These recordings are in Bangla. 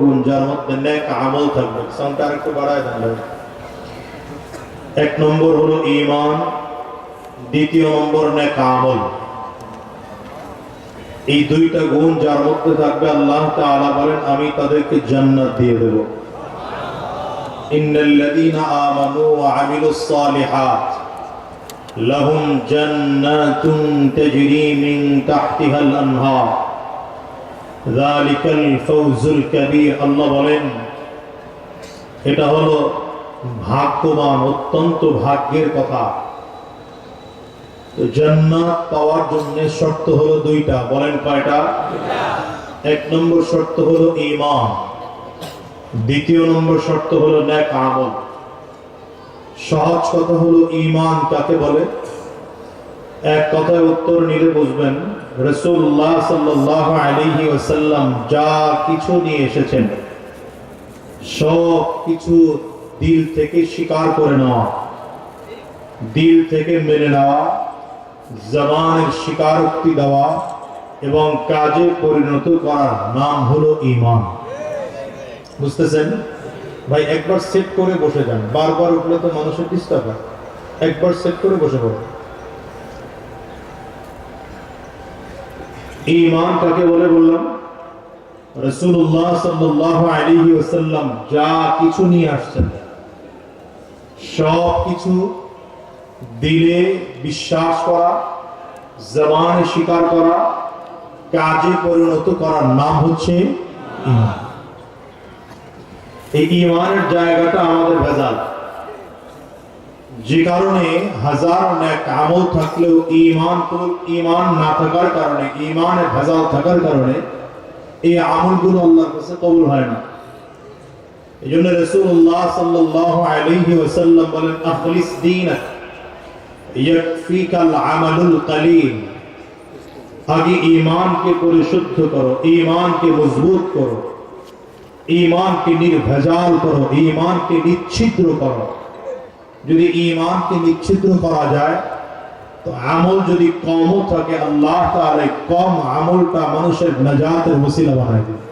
গুণ যার মধ্যে নেক আমল থাকবে। সাউন্ডটা আরেকটু বাড়ায় দেন এক নম্বর হলো ঈমান, দ্বিতীয় নম্বর নেক আমল। এই দুইটা গুণ যার মধ্যে থাকবে, আল্লাহ তাআলা বলেন, আমি তাদেরকে জান্নাত দিয়ে দেব। ইন্নাল্লাযীনা আমানু ওয়া আমিলুস সালিহাত, লাহুম জান্নাতুন তাজরি মিন তাহতিহাল আনহার। যালিকাল ফাওজুল কাবীর, আল্লাহ বলেন, এটা হলো ভাগ্যবান, অত্যন্ত ভাগ্যের কথা। জান্নাত পাওয়ার জন্য শর্ত হলো দুইটা। বলেন কয়টা? এক নম্বর শর্ত হলো ঈমান। দ্বিতীয় নম্বর শর্ত হলো নেক আমল। সহজ কথা হলো ঈমান কাকে বলে? এক কথায় উত্তর নিলে বুঝবেন, রাসূলুল্লাহ সাল্লাল্লাহু আলাইহি ওসাল্লাম যা কিছু নিয়ে এসেছেন, সব কিছু দিল থেকে স্বীকার করে নেওয়া, দিল থেকে মেনে নেওয়া, জবানের স্বীকারোক্তি দেওয়া এবং কাজে পরিণত করার নাম হলো ঈমান। বুঝতেছেন? ভাই, একবার সেট করে বসে যান। বারবার উঠলে তো মানুষের ডিস্টার্ব হয়। একবার সেট করে বসে পড়ো ঈমান কাকে বলে বললাম? রাসূলুল্লাহ সাল্লাল্লাহু আলাইহি ওয়াসাল্লাম যা কিছু নিয়ে আসছেন। সব কিছু দিলে বিশ্বাস করা, জবানে স্বীকার করা, কাজে পরিণত করার নাম হচ্ছে ঈমান এই ঈমানের জায়গাটা আমাদের ভেজাল। যে কারণে হাজার নেক আমল থাকলেও ঈমান তো ঈমান না থাকার কারণে, ঈমানের ভেজাল থাকার কারণে এই আমলগুলো আল্লাহর কাছে কবুল হয় না। এই জন্য রাসূলুল্লাহ সাল্লাল্লাহু আলাইহি ওয়াসাল্লাম বলেন, আখলিস দীনাক, ইয়াকফিকাল আমালুল কলিল। আগে ঈমানকে পরিশুদ্ধ করো, ঈমানকে মজবুত করো, ঈমানকে নির্ভেজাল করো, ঈমানকে নিচ্ছিদ্র করো। যদি ঈমানকে নিচ্ছিদ্র করা যায়, তো আমল যদি কমও থাকে আল্লাহ এই কম আমলটা মানুষের নাজাতের ওসিলা বানায় দিবে।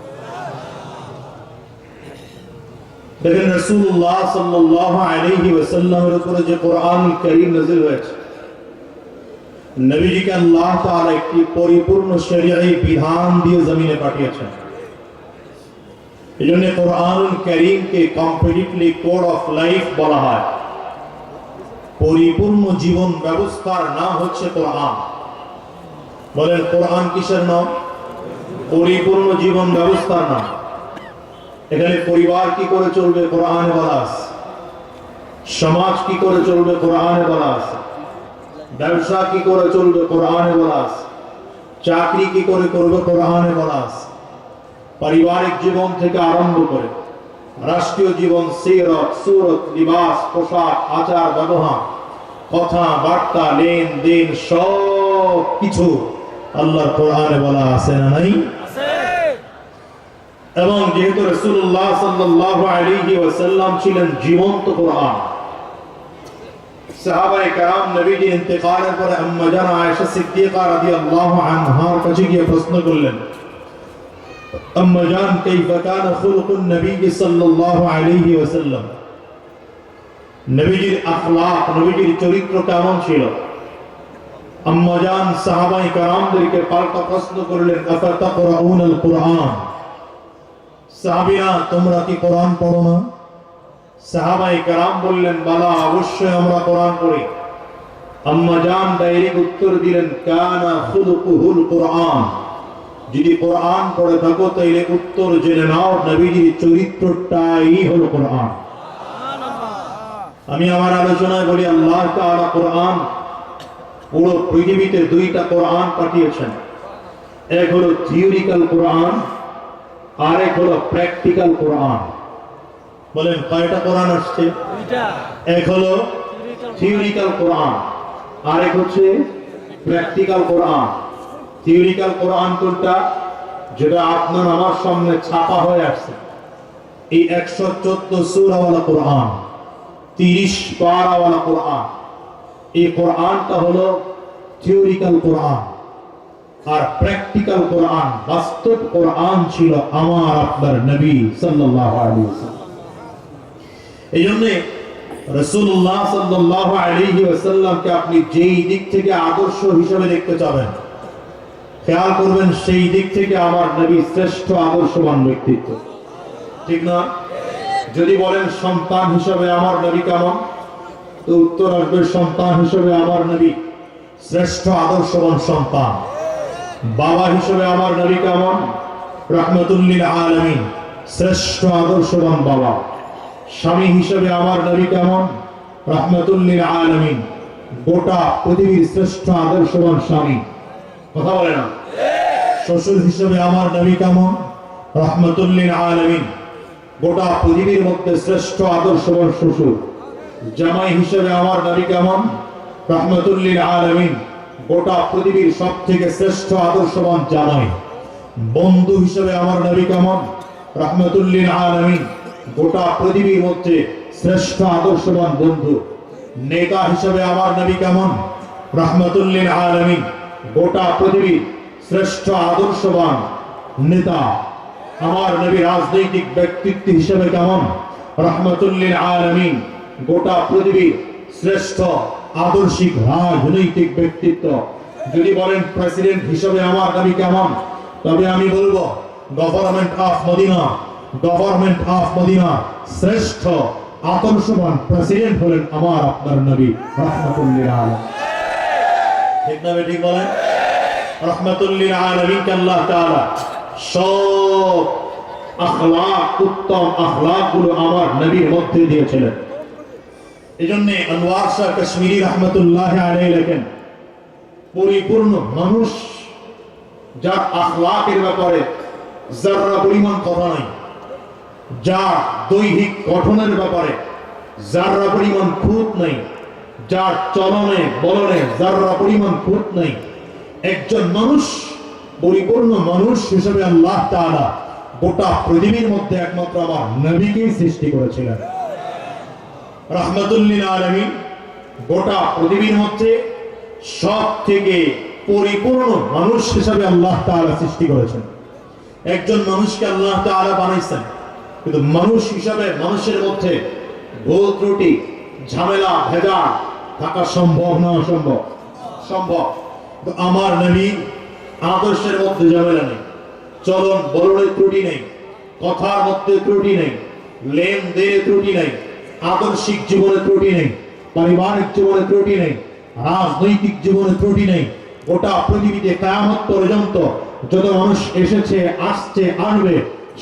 দেখেন রাসূলুল্লাহ সাল্লাল্লাহু আলাইহি ওয়াসাল্লামের উপরে যে কোরআন কারীম নাযিল হয়েছে, নবীজিকে আল্লাহ তাআলা একটি পরিপূর্ণ দিয়ে জমিনে পাঠিয়েছেন। এজন্য কোরআনুল কারীমকে কমপ্লিটলি কোড অফ লাইফ বলা হয়। পরিপূর্ণ জীবন ব্যবস্থার নাম হচ্ছে কোরআন। বলেন, কোরআন কিসের নাম? পরিপূর্ণ জীবন ব্যবস্থার নাম। এখানে পরিবার কি করে চলবে? কোরআন বলা আছে। সমাজ কি করে চলবে? কোরআনে বলা আছে। ব্যবসা কি করে চলবে? কোরআনে বলা আছে। চাকরি কি করে করবে? কোরআনে বলা আছে। পারিবারিক জীবন থেকে আরম্ভ করে। রাষ্ট্রীয় জীবন সিরত সুরত লিবাস পোশাক আচার ব্যবহার কথা বার্তা লেনদেন সব কিছু আল্লাহর কোরআনে বলা আছে না নাই এবং যেহেতু রাসূলুল্লাহ সাল্লাল্লাহু আলাইহি ওয়াসাল্লাম ছিলেন জীবন্ত কোরআন সাহাবায়ে کرام নবীজি ইন্তেকালের পরে আম্মা জান আয়েশা সিদ্দিকা রাদিয়াল্লাহু আনহার কাছে গিয়ে প্রশ্ন করলেন أما جان كيف كان خلق النبي صلى الله عليه وسلم؟ نبي الأخلاق نبي الشريط كامل شيلو. أما جان صحابة كرام ذلك قالت قصد قرل أفتقرؤون القرآن؟ صحابيا تمرا كي قرآن پرونا صحابة كرام بلن بلا وش أمرا قرآن قري أما جان دائري قطر دلن كان خلقه القرآن. যদি কোরআন পড়ে থাকো তাইলে উত্তর জেনে নাও নবীজির চরিত্রটাই হলো কোরআন। আমি আমার আলোচনায় বলি আল্লাহ তাআলা কোরআন পুরো পৃথিবীতে দুইটা কোরআন পাঠিয়েছেন। এক হলো থিওরিক্যাল কোরআন আরেক হলো প্র্যাকটিক্যাল কোরআন। বলেন কয়টা কোরআন আসছে? এক হলো থিওরিক্যাল কোরআন। আরেক হচ্ছে প্র্যাকটিক্যাল কোরআন। থিওরিক্যাল কোরআন কোনটা যেটা আপনার আমার সামনে ছাপা হয়ে আসছে। এই একশো চোদ্দ সুরাওয়ালা কোরআন তিরিশ পারাওয়ালা কোরআন এই কোরআনটা হলো থিওরিক্যাল কোরআন আর প্র্যাকটিক্যাল কোরআন বাস্তব কোরআন ছিল আমার, আপনার নবী সাল্লাল্লাহু আলাইহি ওয়াসাল্লাম। এই জন্য রসুল্লাহ সাল্লাহ আলাইহি ওয়াসাল্লামকে আপনি যেই দিক থেকে আদর্শ হিসেবে দেখতে চাবেন খেয়াল করবেন, সেই দিক থেকে আমার নবী শ্রেষ্ঠ আদর্শবান ব্যক্তিত্ব। ঠিক না? যদি বলেন সন্তান হিসেবে আমার নবী কেমন? তো উত্তর আসবে, সন্তান হিসেবে আমার নবী শ্রেষ্ঠ আদর্শবান সন্তান। বাবা হিসেবে আমার নবী কেমন? রহমতুল্লিল আলমিন, শ্রেষ্ঠ আদর্শবান বাবা। স্বামী হিসেবে আমার নবী কেমন? রহমতুল্লিল আলমিন, গোটা পৃথিবীর শ্রেষ্ঠ আদর্শবান স্বামী। কথা বলে না। শ্বশুর হিসেবে আমার নবী কেমন? রহমতুল্লিল আলমিন। গোটা পৃথিবীর মধ্যে শ্রেষ্ঠ আদর্শবান শ্বশুর। জামাই হিসেবে আমার নবী কেমন? রহমতুল্লিল আলমিন। গোটা পৃথিবীর সব থেকে শ্রেষ্ঠ আদর্শবান জামাই। বন্ধু হিসেবে আমার নবী কেমন? রহমতুল্লিল আলমিন। গোটা পৃথিবীর মধ্যে শ্রেষ্ঠ আদর্শবান বন্ধু। নেতা হিসেবে আমার নবী কেমন? রহমতুল্লিল আলমিন। গোটা পৃথিবীর শ্রেষ্ঠ আদর্শবান নেতা। আমার নবী রাজনৈতিক ব্যক্তিত্ব হিসেবে কেমন? রহমতুল্লিল আলমিন। গোটা পৃথিবীর শ্রেষ্ঠ আদর্শিক রাজনৈতিক ব্যক্তিত্ব। যদি বলেন প্রেসিডেন্ট হিসেবে আমার নবী কেমন? তবে আমি বলব, government of Medina, government of Medina শ্রেষ্ঠ আদর্শবান প্রেসিডেন্ট হলেন আমার আপনার নবী, রহমতুল্লিল আলম ঠিক না ঠিক বলেন? রহমতুল্লিল আলমিনকে আল্লাহ তাআলা, সব আখলাক, উত্তম আখলাকগুলো আমার নবীর মধ্যে দিয়েছিলেন। এই জন্য আনোয়ার শাহ কাশ্মীরি রহমতুল্লাহ আলাই লেখেন, পরিপূর্ণ মানুষ যার আখলাকের ব্যাপারে যারা পরিমাণ কথা নাই, যার দৈহিক গঠনের ব্যাপারে যারা পরিমাণ খুঁত নেই যার চলনে বলনে যারা পরিমাণ খুঁত নেই, একজন মানুষ, পরিপূর্ণ মানুষ হিসেবে আল্লাহ গোটা পৃথিবীর মধ্যে একমাত্র আমার নবীকেই সৃষ্টি করেছিলেন। রহমতুল্লিল আলমী গোটা পৃথিবীর মধ্যে সব থেকে পরিপূর্ণ মানুষ হিসাবে আল্লাহ তাআলা সৃষ্টি করেছেন। একজন মানুষকে আল্লাহ তাআলা বানাইছেন, কিন্তু মানুষ হিসাবে মানুষের মধ্যে ভুল ত্রুটি, ঝামেলা ভেজা থাকা সম্ভব না অসম্ভব? সম্ভব। আমার নবী আদর্শের মধ্যে ঝামেলা নেই। চলন বলনের ত্রুটি নেই। কথার মধ্যে ত্রুটি নেই। লেনদেনে ত্রুটি নেই। আদর্শিক জীবনে ত্রুটি নেই। পারিবারিক জীবনে ত্রুটি নেই। রাজনৈতিক জীবনে ত্রুটি নেই। গোটা পৃথিবীতে কেয়ামত পর্যন্ত যত মানুষ এসেছে, আসছে, আসবে,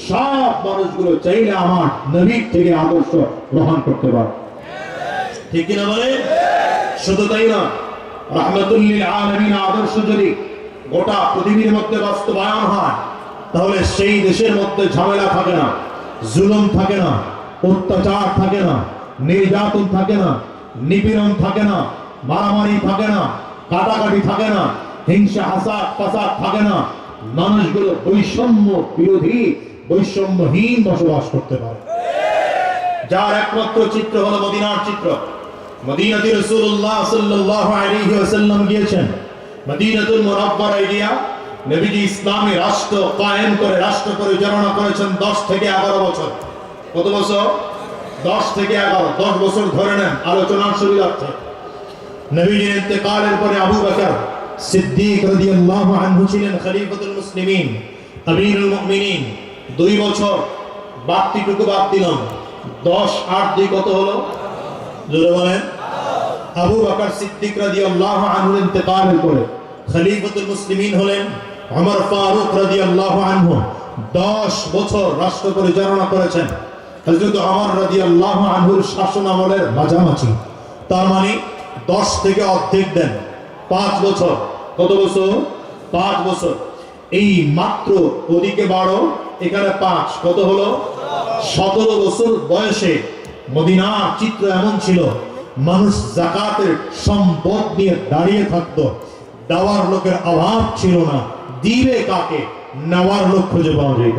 সব মানুষগুলো চাইলে আমার নবীর থেকে আদর্শ গ্রহণ করতে পারে ঠিক কিনা বলে? শুধু তাই না আদর্শ গোটা তাহলে সেই দেশের মধ্যে ঝামেলা থাকে না থাকে না থাকে না, নির্যাতন থাকে না থাকে না, মারামারি থাকে না, কাটাকাটি থাকে না, হিংসা, হাসাদ, ফাসাদ থাকে না, মানুষগুলো বৈষম্য বিরোধী, বৈষম্যহীন বসবাস করতে পারে। যার একমাত্র চিত্র হলো মদিনার চিত্র। মদিনাতে রাসূলুল্লাহ সাল্লাল্লাহু আলাইহি ওয়াসাল্লাম গিয়েছেন। মদিনাতুল মুনাওয়ারা এরিয়া নবীজি ইসলামী রাষ্ট্র কায়েম করে, রাষ্ট্র পরিচালনা করেছেন 10 থেকে 11 বছর। কত বছর? 10 থেকে 11 10 বছর ধরে নেন আলোচনার সুবিধার্থে নবীজির ইন্তেকালের পরে আবু বকর সিদ্দিক রাদিয়াল্লাহু আনহু ছিলেন খলিফাতুল মুসলিমিন, আমিরুল মুমিনিন। দুই বছর বাড়তিটুকু বাদ দিলাম দশ, আট, দুই কত হলো? জোরে বলেন। আবু বকর সিদ্দিক রাদিয়াল্লাহু আনহুর মুসলিমিন হলেন ফারুক রাদিয়াল্লাহু আনহু। 10 বছর রাষ্ট্র করেছেন। শাসন আমলের মাঝামাঝি। তার মানে 10 থেকে অর্ধেক দেন। 5 বছর। কত বছর? 5 বছর। এই মাত্র ওদিকে বারো এখানে পাঁচ। কত হলো? সতেরো বছর বয়সে মদিনার চিত্র এমন ছিল, মানুষ জাকাতের সম্পদ নিয়ে দাঁড়িয়ে থাকতো। দেওয়ার লোকের অভাব ছিল না, দিবে কাকে, নেওয়ার লোক খুঁজে পাওয়া যেত।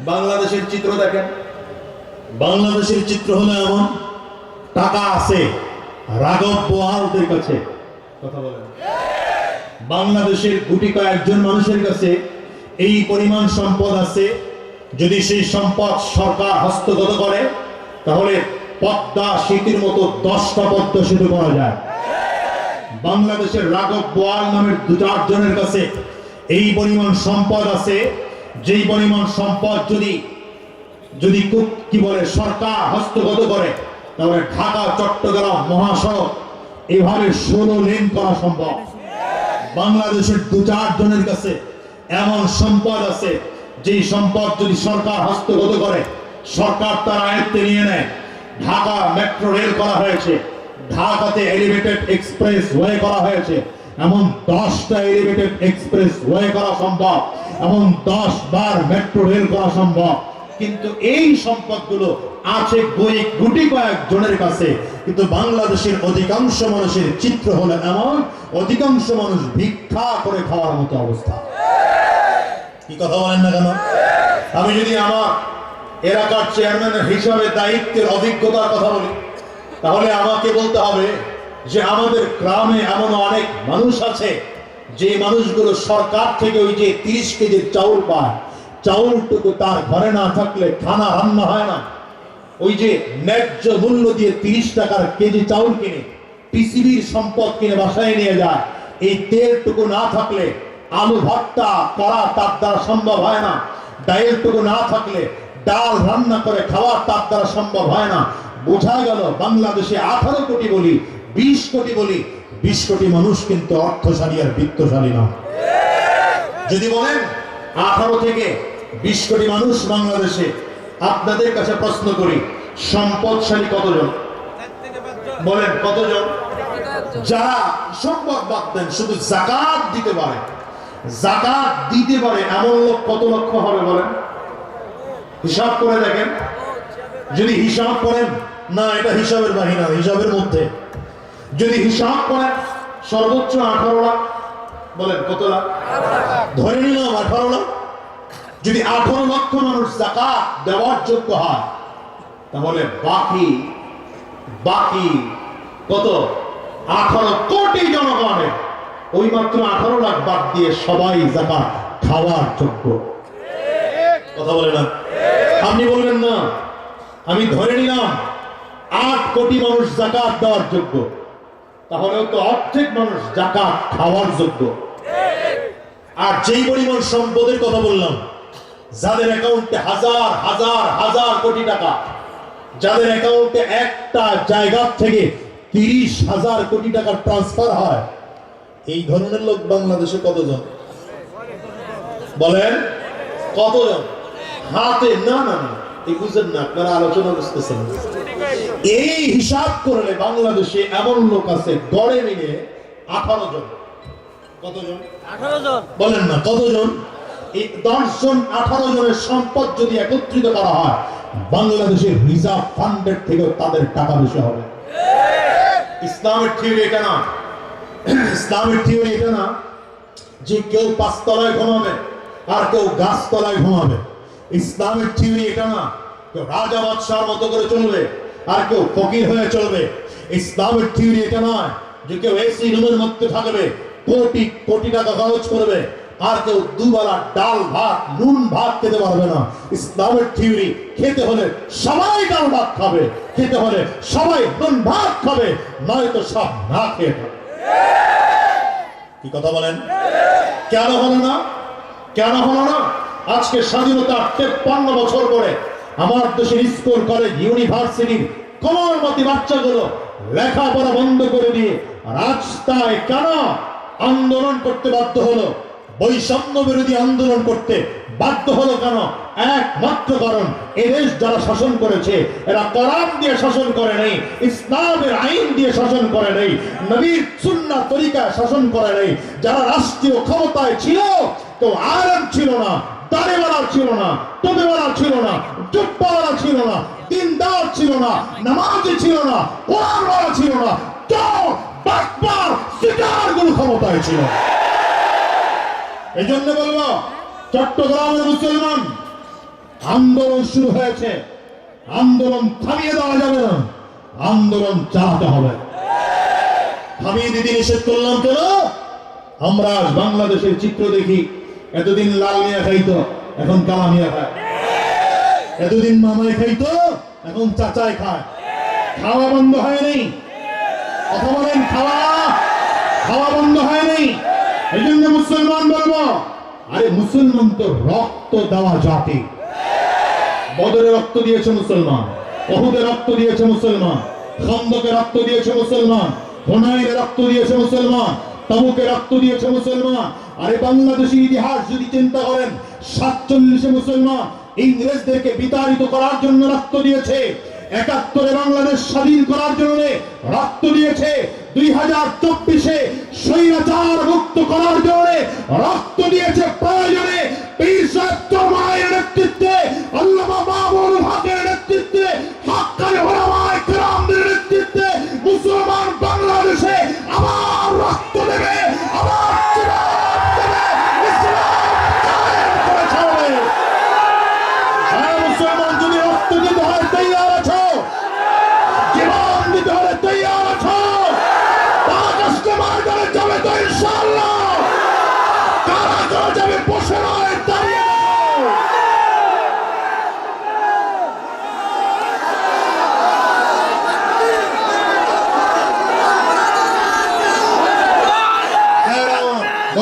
বাংলাদেশের চিত্র দেখেন। বাংলাদেশের চিত্র হলো এমন, টাকা আছে, রাঘব বোয়ালদের কাছে, কথা বলেন। বাংলাদেশের গুটি কয়েকজন মানুষের কাছে, এই পরিমাণ সম্পদ আছে, যদি সেই সম্পদ সরকার হস্তগত করে তাহলে পদ্মা সেতুর মতো দশটা পদ্মা সেতু করা যায়। বাংলাদেশের রাঘব বোয়াল নামের দু চারজনের কাছে এই পরিমাণ সম্পদ আছে। যেই পরিমাণ সম্পদ যদি যদি কু- বলে, সরকার হস্তগত করে, তাহলে ঢাকা, চট্টগ্রাম, মহাসড়ক, এভাবে ষোলো লেন করা সম্ভব। বাংলাদেশের দু চার জনের কাছে এমন সম্পদ আছে, যেই সম্পদ যদি সরকার হস্তগত করে সরকার তার আয়ত্তে নিয়ে নেয়। ঢাকা মেট্রো রেল করা হয়েছে। ঢাকাতে এলিভেটেড এক্সপ্রেস ওয়ে করা হয়েছে। এমন দশটা এলিভেটেড এক্সপ্রেস ওয়ে করা সম্ভব। এমন দশ বার মেট্রো রেল করা সম্ভব। কিন্তু এই সম্পদগুলো আছে বই গুটি কয়েক জনের কাছে। কিন্তু বাংলাদেশের অধিকাংশ মানুষের চিত্র হলো এমন, অধিকাংশ মানুষ ভিক্ষা করে খাওয়ার মতো অবস্থা। কি কথা বলেন না কেন? আমি যদি আমার এলাকার চেয়ারম্যানের হিসাবে দায়িত্বের অভিজ্ঞতার কথা বলি। তাহলে আমাকে বলতে হবে যে আমাদের গ্রামে এমন অনেক মানুষ আছে, যে মানুষগুলো সরকার থেকে ওই যে তিরিশ কেজি চাউল পায়, চাউলটুকু তার ঘরে না থাকলে খানা রান্না হয় না। ওই যে ন্যায্য মূল্য দিয়ে তিরিশ টাকার কেজি চাউল কিনে, পৃথিবীর সম্পদ কিনে বাসায় নিয়ে যায়, এই তেলটুকু না থাকলে আলু ভর্তা করা তার দ্বারা সম্ভব হয় না। ডাইলটুকু না থাকলে ডাল রান্না করে খাওয়া তার দ্বারা সম্ভব হয় না। বোঝা গেল, বাংলাদেশে আঠারো কোটি বলি, বিশ কোটি বলি, বিশ কোটি মানুষ কিন্তু অর্থশালী আর বিত্তশালী না। যদি বলেন, আঠারো থেকে বিশ কোটি মানুষ বাংলাদেশে, আপনাদের কাছে প্রশ্ন করি, সম্পদশালী কতজন? বলেন, কতজন? যারা সম্পদ বাদ দেন, শুধু জাকাত দিতে পারে। জাকাত দিতে পারে এমন লোক কত লক্ষ হবে বলেন? হিসাব করে দেখেন। যদি হিসাব করেন, না, এটা হিসাবের বাহিনা, হিসাবের মধ্যে। যদি হিসাব করেন, সর্বোচ্চ আঠারো লাখ, বলেন কত লাখ? ধরে নিলাম আঠারো লাখ। যদি আঠারো লক্ষ মানুষ জাকাত দেওয়ার যোগ্য হয়, তাহলে বাকি বাকি কত? আঠারো কোটি জনগণের ওই মাত্র আঠারো লাখ বাদ দিয়ে সবাই জাকাত খাওয়ার যোগ্য। কথা বলে না? আপনি বলবেন না। আমি ধরে নিলাম আট কোটি মানুষ জাকাত দেওয়ার যোগ্য। তাহলেও তো অর্ধেক মানুষ জাকাত খাওয়ার যোগ্য। আর যেই পরিমাণ সম্পদের কথা বললাম, যাদের অ্যাকাউন্টে হাজার হাজার হাজার কোটি টাকা, যাদের অ্যাকাউন্টে একটা জায়গা থেকে তিরিশ হাজার কোটি টাকা ট্রান্সফার হয়, এই ধরনের লোক বাংলাদেশে কতজন? বলেন, কতজন? হাতে না না না এই বুঝেন না আপনারা আলোচনা বুঝতেছেন এই হিসাব করলে বাংলাদেশে এমন লোক আছে গড়ে মিলে আঠারো জন। কতজন? আঠারো জন। বলেন না কতজন? এই দশ জন আঠারো জনের সম্পদ যদি একত্রিত করা হয় বাংলাদেশের রিজার্ভ ফান্ডের থেকেও তাদের টাকা বেশি হবে। ইসলামের থিওরি এটা না। ইসলামের থিওরি এটা না যে কেউ পাঁচতলায় ঘুমাবে আর কেউ গাছতলায় ঘুমাবে। ইসলামের থিওরি এটা না। কেউ রাজা বাদশার মতো করে চলবে, আর কেউ ফকির হয়ে চলবে। ইসলামের থিওরি এটা নয় যে কেউ এসি রুমের মধ্যে থাকবে, কোটি কোটি টাকা খরচ করবে, আর কেউ দুবেলা ডাল, ভাত, নুন, ভাত খেতে পারবে না। ইসলামের থিওরি খেতে হলে সবাই ডাল, ভাত খাবে, খেতে হলে সবাই নুন, ভাত খাবে, নয়তো সব না খেয়ে থাকবে। কি কথা বলেন? কেন হলো না? কেন হলো না? আজকে স্বাধীনতার তেপ্পান্ন বছর পরে আমার দেশের স্কুল, কলেজ, ইউনিভার্সিটির কমলমতি বাচ্চাগুলো লেখাপড়া বন্ধ করে দিয়ে রাস্তায় কেন আন্দোলন করতে বাধ্য হলো? বৈষম্য বিরোধী আন্দোলন করতে বাধ্য হলো কেন? একমাত্র কারণ এদেশ যারা শাসন করেছে, এরা কোরআন দিয়ে শাসন করে নেই, ইসলামের আইন দিয়ে শাসন করে নেই, নবীর সুন্নাহ তরিকা শাসন করে নেই, যারা রাষ্ট্রীয় ক্ষমতায় ছিল তো আরাম ছিল না দাড়িওয়ালা ছিল না টুপিওয়ালা ছিল না চুপ্পাওয়ালা ছিল না, দিনদার ছিল না, নামাজি ছিল না কোরআনওয়ালা ছিল না চোর বাটপার ক্ষমতায় ছিল। এই জন্য চট্টগ্রামের মুসলমান, আন্দোলন শুরু হয়েছে। আন্দোলন থামিয়ে দেওয়া যাবে না, আন্দোলন চালাতে হবে। থামিয়ে দিতে নিষেধ করলাম কেন? আমরা বাংলাদেশের চিত্র দেখি। এতদিন লাল মিয়া খাইতো, এখন কালা মিয়া খায়। এতদিন মামাই খাইতো, এখন চাচাই খায়। খাওয়া বন্ধ হয়নি কথা বলেন, খাওয়া। খাওয়া বন্ধ হয়নি এই জন্য মুসলমান বলব, আরে মুসলমান তো রক্ত দেওয়া জাতি। বদরে রক্ত দিয়েছে মুসলমান, অহুদে রক্ত দিয়েছে মুসলমান, খন্দকে রক্ত দিয়েছে মুসলমান হুনাইনে রক্ত দিয়েছে মুসলমান, তাবুকে রক্ত দিয়েছে মুসলমান আরে বাংলাদেশের ইতিহাস যদি চিন্তা করেন, সাতচল্লিশে মুসলমান ইংরেজদেরকে বিতাড়িত করার জন্য রক্ত দিয়েছে, একাত্তরে বাংলাদেশ স্বাধীন করার জন্য রক্ত দিয়েছে দুই হাজার চব্বিশে স্বৈরাচার মুক্ত করার জন্য রক্ত দিয়েছে প্রয়োজনে চরমায়ের নেতৃত্বে, আল্লামা নেতৃত্বে হাক্কানি ওলামায়ে কেরামদের নেতৃত্বে মুসলমান বাংলাদেশে আবার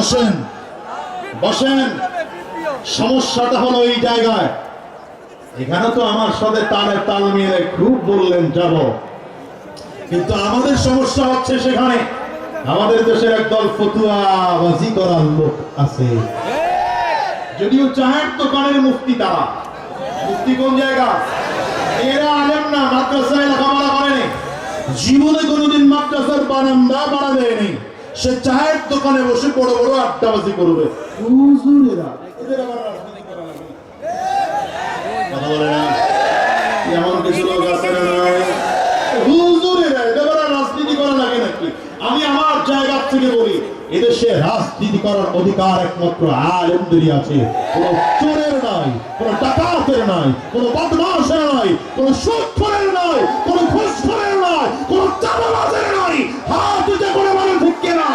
বসেন। বসেন। সমস্যাটা হলো এই জায়গায়। এখানে তো আমার সাথে তালে তাল মিলে খুব বললেন, যাব। কিন্তু আমাদের সমস্যা হচ্ছে সেখানে। আমাদের দেশের একদল ফতুয়াবাজি করার লোক আছে। যদিও চায়ের দোকানের মুক্তি তারা। মুক্তি কোন জায়গা? এরা আলেন না, মাদ্রাসায় লেখাপড়া করেনি। জীবনে কোনোদিন মাদ্রাসার বারান্দা বাড়া দেয়নি। সে চায়ের দোকানে বসে বড় বড় আড্ডাবাজি করবে। আমি আমার জায়গা থেকে বলি, এদেশে রাজনীতি করার অধিকার একমাত্র আলেমদেরই আছে। কোন চোরের নাই, কোন নাই, কোন বদমাশের নাই, কোন নাই কোন নাই কোন নাই উঁচু করে বলেন ঠিক কিনা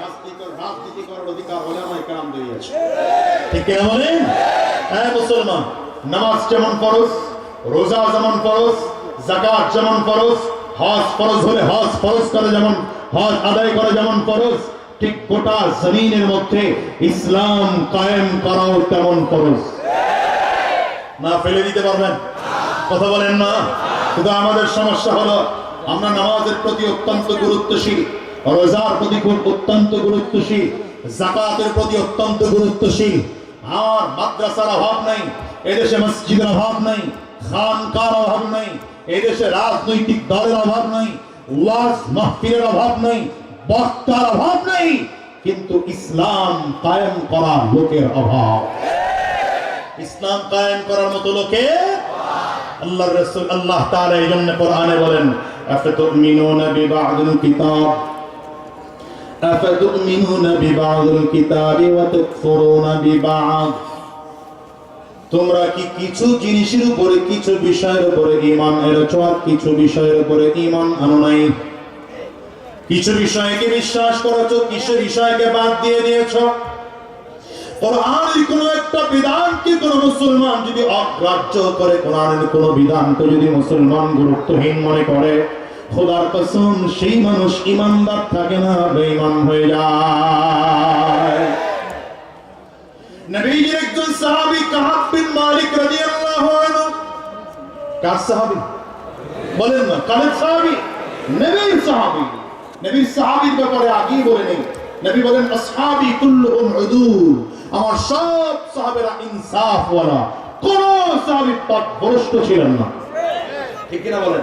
রাজনীতি রাজনীতি করার অধিকার ওলামায়ে আছে ঠিক কিনা বলেন? হ্যাঁ মুসলমান। নামাজ যেমন ফরজ, রোজা যেমন ফরজ জাকাত যেমন ফরজ, হজ ফরজ হলে হজ ফরজ করে যেমন, হজ আদায় করে যেমন ফরজ, ঠিক গোটা জমিনের মধ্যে ইসলাম কায়েম করাও তেমন ফরজ। না ফেলে দিতে পারবেন? কথা বলেন না। কিন্তু আমাদের সমস্যা হলো, আমরা নামাজের প্রতি অত্যন্ত গুরুত্বশীল, রোজার প্রতি অত্যন্ত গুরুত্বশীল। জাকাতের প্রতি অত্যন্ত গুরুত্বশীল। আর মাদ্রাসার অভাব নাই, এদেশে মসজিদের অভাব নাই, খানকার অভাব নাই, এদেশে রাজনৈতিক দলের অভাব নাই, ওয়াজ মাহফিলের অভাব নাই, বক্তার অভাব নাই, কিন্তু ইসলাম কায়েম করা লোকের অভাব। ইসলাম কায়েম করার মতো লোকে আল্লাহ রাসূল আল্লাহ তাআলা এই জন্য কোরআনে বলেন, আফাতুমিনুনা বিবা'দিল কিতাব? বিবা'দিল কিতাবি ওয়া তাকফুরুনা বিবা'দ তোমরা কি কিছু জিনিসের উপরে, কিছু বিষয়ের উপরে ঈমান এনেছো আর কিছু বিষয়ের উপরে ঈমান আনো নাই? কিছু বিষয়কে বিশ্বাস করেছ, কিছু বিষয়কে বাদ দিয়ে দিয়েছ? কোরআনের কোন একটা বিধানকে কোন মুসলমান যদি অগ্রাহ্য করে, কোরআনের কোন বিধানকে যদি মুসলমান গুরুত্বহীন মনে করে খোদার কসম, সেই মানুষ ইমানদার থাকে না, বেঈমান হয়ে যায়। নবীজির একজন সাহাবী, কাহাব বিন মালিক রাদিয়াল্লাহু আনহু। কার সাহাবী? বলেন না, কাদের সাহাবী? নবীর সাহাবী। নবীর সাহাবীর ব্যাপারে আগেই বলে নেই। নবী বলেন, আসহাবি কুল্লুহুম উদুল আমার সব সাহাবেরা ইনসাফ ওয়ালা কোন সাহাবী পথ ভ্রষ্ট ছিলেন না। ঠিক কিনা বলেন?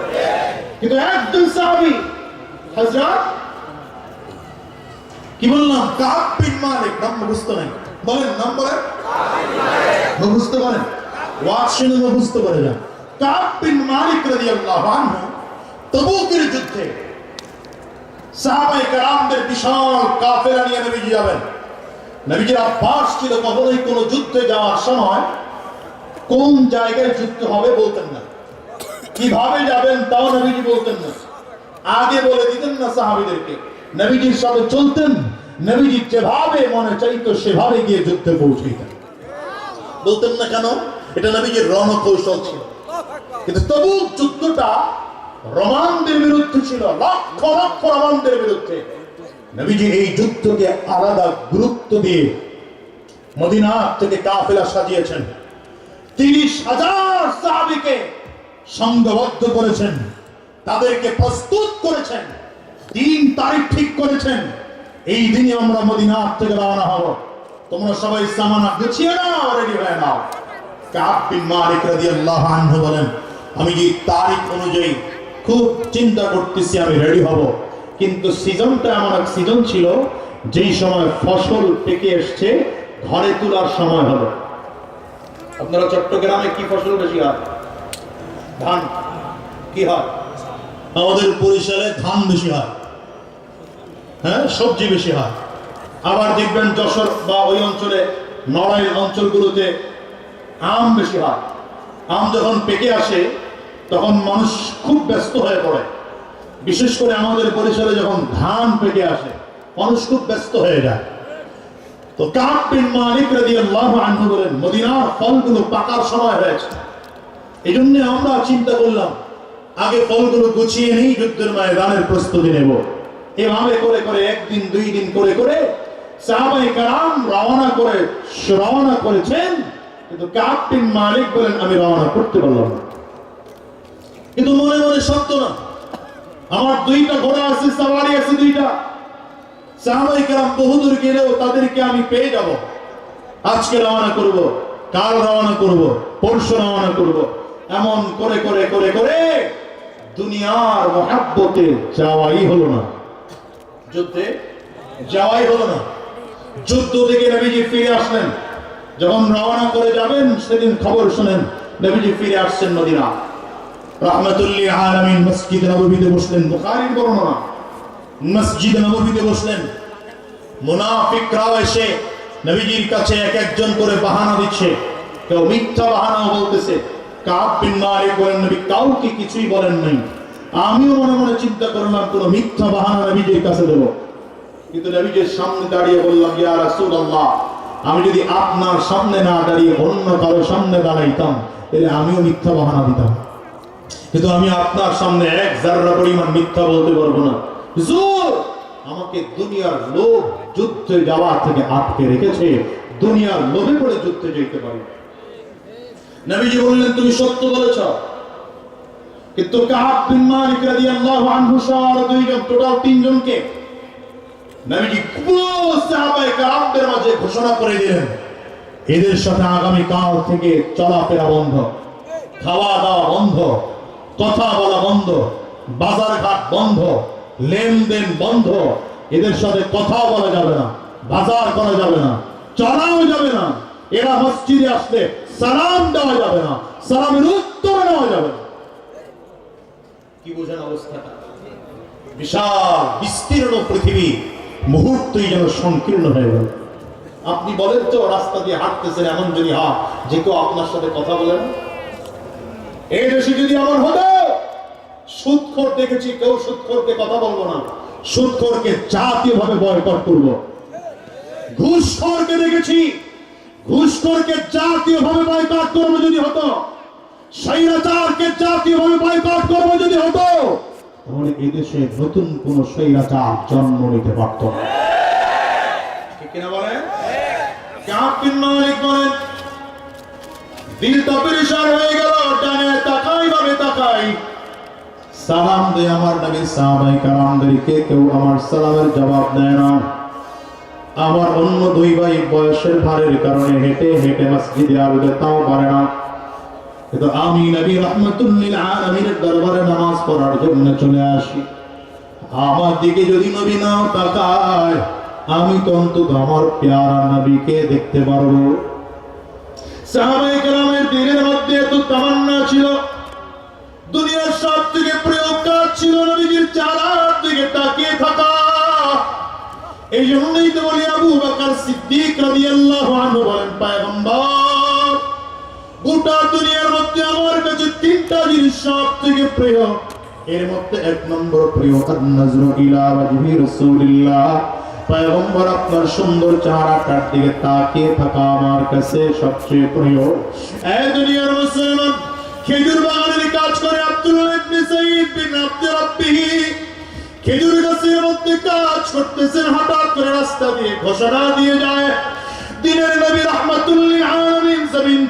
কিন্তু একজন সাহাবী, হযরত কি বললাম? কাব মালিক, নাম মুখস্থ নাই। বলেন, নাম বলেন। মুখস্থ করেন ওয়াজ শুনে মুখস্থ করে যান কাব বিন মালিক রাদিয়াল্লাহু আনহু তবুকের যুদ্ধে সাহাবায়ে কেরামদের বিশাল কাফেলা নিয়ে নবীজি যাবেন। নবীজির অভ্যাস ছিল, কখনোই কোনো যুদ্ধে যাওয়ার সময় কোন জায়গায় যুদ্ধ হবে বলতেন না। কীভাবে যাবেন তাও নবীজি বলতেন না। আগে বলে দিতেন না সাহাবিদেরকে, নবীজির সাথে চলতেন, নবীজি যেভাবে মনে চাইতো সেভাবে গিয়ে যুদ্ধে পৌঁছাইতেন বলতেন না কেন? এটা নবীজির রণকৌশল ছিল। কিন্তু তবু যুদ্ধটা রোমানদের বিরুদ্ধে ছিল, লক্ষ লক্ষ রোমানদের বিরুদ্ধে। নবীজি এই যুদ্ধকে আলাদা গুরুত্ব দিয়ে মদিনা থেকে কাফেলা সাজিয়েছেন। তিরিশ হাজার সাহাবিকে সংঘবদ্ধ করেছেন। তাদেরকে প্রস্তুত করেছেন। তিন তারিখ ঠিক করেছেন। এই দিনে আমরা মদিনা থেকে রওনা হব। তোমরা সবাই সামানা গুছিয়ে নাও, রেডি হয়ে নাও। বলেন, আমি যে তারিখ অনুযায়ী খুব চিন্তা করতেছি আমি রেডি হব। কিন্তু সিজনটা এমন এক সিজন ছিল, যেই সময় ফসল পেকে এসছে, ঘরে তোলার সময় হলো আপনারা চট্টগ্রামে কি ফসল বেশি হয় ধান, কি হয়? আমাদের বরিশালে ধান বেশি হয়। হ্যাঁ সবজি বেশি হয়। আবার দেখবেন যশোর বা ওই অঞ্চলে, নড়াইল অঞ্চলগুলোতে আম বেশি হয়। আম যখন পেকে আসে, তখন মানুষ খুব ব্যস্ত হয়ে পড়ে। বিশেষ করে আমাদের পরিসরে যখন ধান পেকে আসে, মানুষ খুব ব্যস্ত হয়ে যায়। তো কাব বিন মালিক রাদিয়াল্লাহু আনহু বলেন, মদিনার ফলগুলো পাকার সময় হয়েছে। এই জন্য আমরা চিন্তা করলাম, আগে ফলগুলো গুছিয়ে নেই যুদ্ধের ময়দানের প্রস্তুতি নেব। এভাবে করে করে একদিন, দুই দিন করে করে সাহাবাই কারাম রওনা করে, রওনা করেছেন। কিন্তু বিন মালিক বলেন, আমি রওনা করতে পারলাম না। কিন্তু মনে মনে সত্য না। আমার দুইটা ঘোড়া আছে, সাওয়ারি আছে দুইটা। সাহাবাই কারাম বহুদূর গেলেও তাদেরকে আমি পেয়ে যাব। আজকে রওনা করব, কাল রওনা করব, পরশু রওনা করব। এমন করে করে করে করে দুনিয়ার মহাব্বতে যাওয়াই হলো না। যুদ্ধে যাওয়াই হলো না। যুদ্ধ থেকে নবীজি ফিরে আসলেন। যখন রওনা করে যাবেন, সেদিন খবর শুনেন, নবীজি ফিরে আসছেন মদিনা। রহমতুল্লাহ আলামিন মসজিদ নববীতে বসলেন, বুখারীর বর্ণনা। মসজিদ নববীতে বসলেন। মুনাফিকরাও এসে নবীজির কাছে এক একজন করে বাহানা দিচ্ছে। কেউ মিথ্যা বাহানাও বলতেছে। মালিক বলেন নবী, কাউকে কিছুই বলেন নাই। আমিও মনে মনে চিন্তা করলাম মিথ্যা বাহানা নবীজির কাছে দেব। কিন্তু নবীজির সামনে দাঁড়িয়ে বললাম, ইয়া রাসূলুল্লাহ, আমি যদি আপনার সামনে না দাঁড়িয়ে অন্য কারও সামনে দাঁড়াইতাম, তাহলে আমিও মিথ্যা বাহানা দিতাম। কিন্তু আমি আপনার সামনে এক জাররা পরিমাণ মিথ্যা বলতে পারব না। হুজুর, আমাকে দুনিয়ার লোভ যুদ্ধে যাওয়া থেকে আটকে রেখেছে। দুনিয়ার লোভে পড়ে যুদ্ধে যেতে পারি। নবীজি বললেন, তুমি সত্য বলেছ। কিন্তু কাব বিন মালিক রাদিয়াল্লাহু আনহু সহ দুইজন, টোটাল তিনজনকে নবীজি পুরো সাহাবায়ে কেরামদের মাঝে ঘোষণা করে দিলেন, এদের সাথে আগামী কাল থেকে চলাফেরা বন্ধ খাওয়া দাওয়া বন্ধ, কথা বলা বন্ধ বাজার ঘাট বন্ধ, লেনদেন বন্ধ, এদের সাথে কথা বলা যাবে না, বাজার করা যাবে না, চলাও যাবে না। এরা মসজিদে আসলে সালাম দেওয়া যাবে না। সালামের উত্তর নেওয়া যাবে না। কি বোঝেন অবস্থাটা বিশাল বিস্তীর্ণ পৃথিবী মুহূর্তই যেন সংকীর্ণ হয়ে গেল। আপনি বলেন তো রাস্তা দিয়ে হাঁটতেছেন এমন যদি হয় যে কেউ আপনার সাথে কথা বলেন এই দেশে যদি এমন হতো সুদখোর দেখেছি কেউ সুদখোরকে কথা বলব না। সুদখোরকে জাতীয় ভাবে বয়কট করব। ঘুষখোরকে দেখেছি ঘুষখোরকে জাতীয় ভাবে বয়কট করব যদি হতো, স্বৈরাচারকে জাতীয় ভাবে বয়কট করব যদি হতো, তাহলে এদেশে নতুন কোন স্বৈরাচার জন্ম নিতে পারত ঠিক কিনা বলেন? পরিষ্কার হয়ে তাকাই তাকাই। সালাম দে আমার নবী সাহাবাই কারামদেরকে, কেউ আমার সালামের জবাব দেয় না। আমার অন্য দুই ভাই বয়সের ভারের কারণে হেঁটে হেঁটে মসজিদে আসবে তাও পারে না। কিন্তু আমি নবী রহমতুল্লিল আলমিনের দরবারে নামাজ পড়ার জন্য চলে আসি। আমার দিকে যদি নবী নাও তাকায়, আমি তো অন্তত আমার পেয়ারা নবীকে দেখতে পারব। সাহাবাই কালামের দিনের মধ্যে এত তামান্না ছিল। এই জন্যই তো বলি আবু বাকার সিদ্দিক রাদিয়াল্লাহু আনহু বলেন গোটা দুনিয়ার মধ্যে আমার কাছে তিনটা জিনিস সব থেকে প্রিয়। এর মধ্যে এক নম্বর প্রিয় নজরু ইলা পয়গম্বর আপনার সুন্দর চেহারাটার দিকে তাকিয়ে থাকা আমার কাছে সবচেয়ে প্রিয়। এই দুনিয়ার মুসলমান খেজুর বাগানের কাজ করে আব্দুল্লাহ ইবনে সাইদ বিন আব্দুর রাব্বিহি খেজুর গাছের মধ্যে কাজ করতেছেন, হঠাৎ করে রাস্তা দিয়ে ঘোষণা দিয়ে যায়, দিনের নবী রহমাতুল্লিল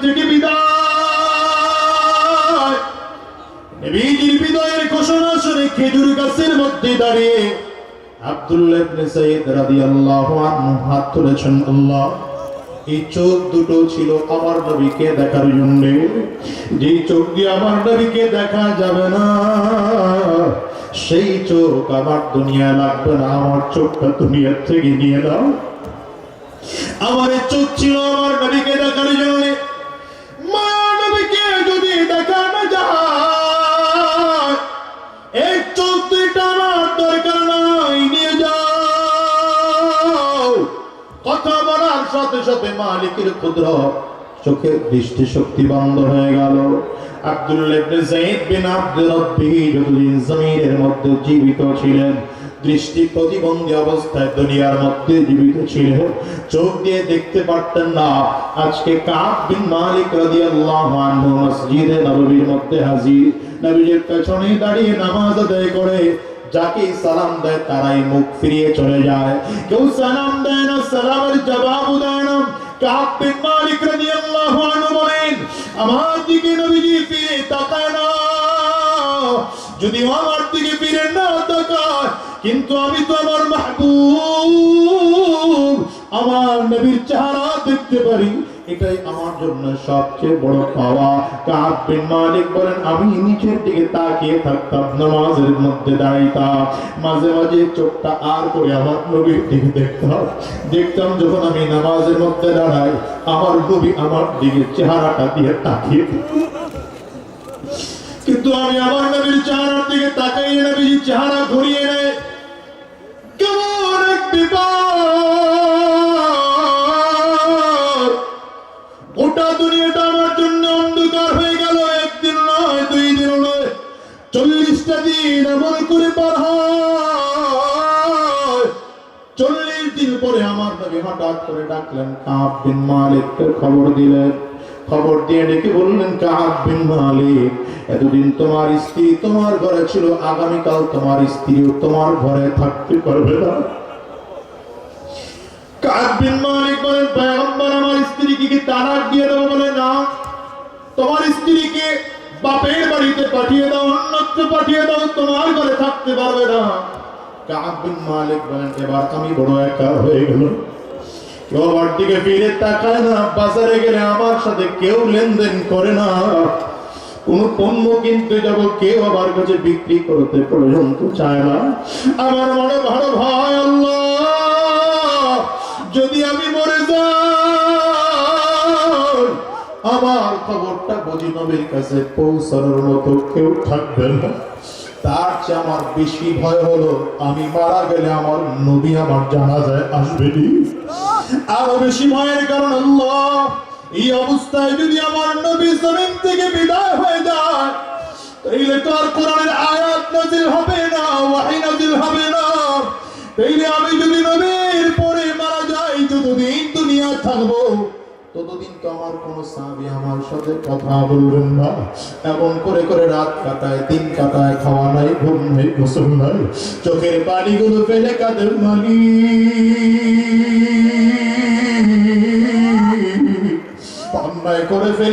থেকে বিদায়। ঘোষণা মধ্যে আব্দুল্লাহ হাত তুলেছেন, আল্লাহ এই চোখ দুটো ছিল আমার নবীকে দেখার জন্য। যে চোখ দিয়ে আমার নবীকে দেখা যাবে না, সেই চোখ আমার দুনিয়া লাগবে না, আমার চোখটা দুনিয়ার থেকে নিয়ে দাও আমার চোখ ছিল আমার নবীকে দেখার জন্য। সাথে সাথে মালিকের ক্ষুদ্র চোখের দৃষ্টি শক্তি বন্ধ হয়ে গেল। চোখ দিয়ে দেখতে পারতেন না। আজকে মধ্যে হাজির। দাঁড়িয়ে নামাজ আদায় করে যাকে সালাম দেয় তারাই মুখ ফিরিয়ে চলে যায়। কেউ সালাম দেয় না, সালামের জবাব দেয় না। কাব মালিক রাদিয়াল্লাহু আনহু বলেন, আমার দিকে নবীজি ফিরে তাকায় না। যদি আমার দিকে ফিরে না তাকায়, কিন্তু আমি তো আমার মাহবুব, আমার নবীর চেহারা দেখতে পারি। এটাই আমার জন্য সবচেয়ে বড় পাওয়া। কাব বিন মালিক বলেন, আমি নিচের দিকে তাকিয়ে থাকতাম, নামাজের মধ্যে দাঁড়াইতাম। মাঝে মাঝে চোখটা আর করে আমার নবীর দিকে দেখতাম। দেখতাম যখন আমি নামাজের মধ্যে দাঁড়াই, আমার নবী আমার দিকে চেহারাটা দিয়ে তাকিয়ে। কিন্তু আমি আমার নবীর চেহারার দিকে তাকাই নবীর চেহারা ঘুরিয়ে নেয়। কেমন এক বিপদ! নবী হঠাৎ করে ডাকলেন কাব বিন মালিককে খবর দিলেন। খবর দিয়ে ডেকে বললেন, কাব বিন মালিক, এতদিন তোমার স্ত্রী তোমার ঘরে ছিল, আগামীকাল তোমার স্ত্রীও তোমার ঘরে থাকতে পারবে না। কাব বিন মালিক বলেন, পয়গম্বর, আমার কি দিয়ে বলে না? তোমার বাপের বাড়িতে পাঠিয়ে দাও, অন্যত্র পাঠিয়ে দাও, তোমার ঘরে থাকতে পারবে না। কাব বিন মালিক বলেন, এবার আমি বড় একা হয়ে গেল কেউ আমার ফিরে তাকায় না, বাজারে গেলে আমার সাথে কেউ লেনদেন করে না। কোন পণ্য যাব, কেউ আমার কাছে বিক্রি করতে চায় না। আমার মনে ভালো ভয় আল্লাহ, যদি আমি মরে যাই, আমার খবরটা বুঝি নবীর কাছে পৌঁছানোর মতো কেউ থাকবে না। তার চেয়ে আমার বেশি ভয় হলো, আমি মারা গেলে আমার নবী আমার জানা যায় আসবেনি আরও বেশি ভয়ের কারণ আল্লাহ। এই অবস্থায় যদি আমার নবী জমিন থেকে বিদায় হয়ে যায়, তাইলে তো আর কোরআনের আয়াত নাজিল হবে না, ওয়াহি নাজিল হবে না। তাইলে আমি যদি নবীর ততদিন তো আমার কোনো সাহাবি আমার সাথে কথা বলবেন না, এমন করে করে রাত কাটায়, দিন কাটায়, খাওয়া নাই, ঘুম নেই, গোসল নাই, চোখের পানিগুলো ফেলে কাদের মালি অন্যায় করে ফেলে